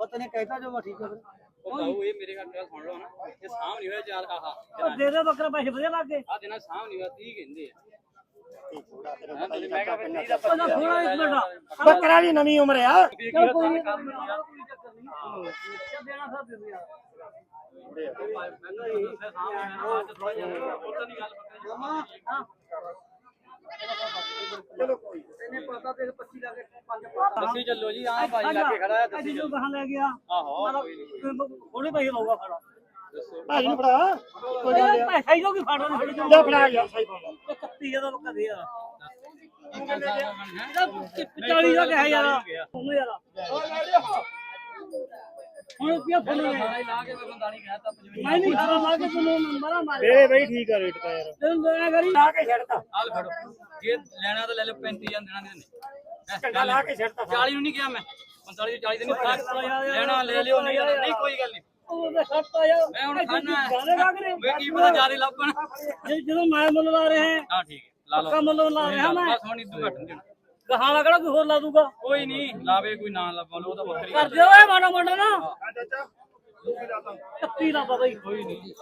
ਪਤਾ ਨਹੀਂ ਕਹਿਤਾ ਜੋ ਮੈਂ ਠੀਕ ਹੈ ਫਿਰ। ਉਹ ਬਾਹੂ ਇਹ ਮੇਰੇ ਗੱਲ ਸੁਣ ਲਓ ਨਾ ਇਹ ਸਾਹਮ ਨਹੀਂ ਹੋਇਆ ਚਾਰ ਆਹਾ ਉਹ ਦੇ ਦੇ ਬੱਕਰਾ ਪੈਸੇ ਵਧੀਆ ਲੱਗ ਗਏ ਆ ਦੇਣਾ ਸਾਹਮ ਨਹੀਂ ਹੋਇਆ 30 ਕਹਿੰਦੇ ਆ। ਉਹਦਾ ਥੋੜਾ ਇੱਕ ਮਿੰਟ ਬੱਕਰਾ ਦੀ ਨਵੀਂ ਉਮਰ ਆ। ਚੱਲ ਕੋਈ ਨਹੀਂ ਕੋਈ ਚੱਲ ਦੇਣਾ ਸਰ ਦੇ ਦੇ ਯਾਰ। ਚਲੋ ਕੋਈ ਇਹਨੇ ਪਤਾ ਤੇ 25 ਲਾ ਕੇ 5 ਪਤਾ। ਦੱਸੀ ਚੱਲੋ ਜੀ ਆਹ ਭਾਜੀ ਲਾ ਕੇ ਖੜਾ ਹੈ ਅੱਜ ਜੋ ਕਹਾਂ ਲੈ ਗਿਆ ਆਹੋ ਥੋੜੇ ਪੈਸੇ ਲਊਗਾ ਫੜਾ ਭਾਜੀ ਨੂੰ ਫੜਾ। ਕੋਈ ਇਹ ਪੈਸਾ ਹੀ ਜੋ ਕੀ ਫੜਾ ਨਹੀਂ ਥੋੜੀ ਜਾ ਫੜਾ ਯਾਰ ਸਹੀ ਬੋਲ 31 ਦਾ ਬੱਕਾ ਦੇ ਇਹਦਾ 40 ਦਾ ਕਿਹਾ ਯਾਰ। ਉਹਨੂੰ ਯਾਰ। ਹੁਣ ਲਾ ਕੇ। ਮੈਂ ਬੰਦਾ ਨਹੀਂ ਕਹਿਤਾ ਮੈਂ ਨਹੀਂ ਖਾਣਾ ਲਾ ਕੇ ਤੈਨੂੰ ਮਰਾ ਮਾਰੇ ਦੇ। ਬਈ ਠੀਕ ਆ ਰੇਟ ਤਾਂ ਯਾਰ। ਤੈਨੂੰ ਦੇਣਾ ਕਰੀ ਲਾ ਕੇ ਛੱਡਤਾ। ਆਲ ਫੜੋ। ਜੇ ਲੈਣਾ ਤਾਂ ਲੈ ਲਓ 35 ਦੇਣਾ ਨਹੀਂ ਝੰਡਾ ਲਾ ਕੇ ਛੱਡਤਾ 40 ਨੂੰ ਨਹੀਂ ਕਿਹਾ ਮੈਂ। 45 40 ਦੇ ਨਹੀਂ ਲੈਣਾ ਲੈ ਲਿਓ ਨਹੀਂ ਲੈਣਾ, ਨਹੀਂ ਕੋਈ ਗੱਲ ਨਹੀਂ। ਉਹ ਤਾਂ ਛੱਡਤਾ ਯਾਰ ਮੈਂ ਹੁਣ ਖਾਣਾ ਗਾਣੇ ਲਾ ਕੇ ਵੇ ਕੀ ਪਤਾ ਜ਼ਿਆਦਾ ਲੱਭਣ। ਜੇ- ਜਦੋਂ ਮੈਂ ਮੁੱਲ ਲਾ ਰਿਹਾ ਹਾਂ ਹਾਂ ਠੀਕ ਹੈ। ਲਾ ਪੱਕਾ ਲਓ ਮੁੱਲ ਲਾ ਰਿਹਾ ਮੈਂ। ਬਸ ਹੁਣ ਇਦੋਂ ਘੱਟ ਨਹੀਂ ਦੇਣਾ। ਕਹਾਂ ਲਗੜਾ ਕੋਈ ਹੋਰ ਲਾ ਦੂਗਾ? ਕੋਈ ਨਹੀਂ ਲਾਵੇ ਕੋਈ ਨਾ ਲਾਵਾ ਲੋ ਤਾਂ ਵੱਖਰੀ ਕਰ ਦਿਓ ਓਏ ਮਾੜਾ ਮੋਟਾ ਨਾ। ਚਾਚਾ? 31 ਲਾ ਬਈ? ਕੋਈ ਨਹੀਂ।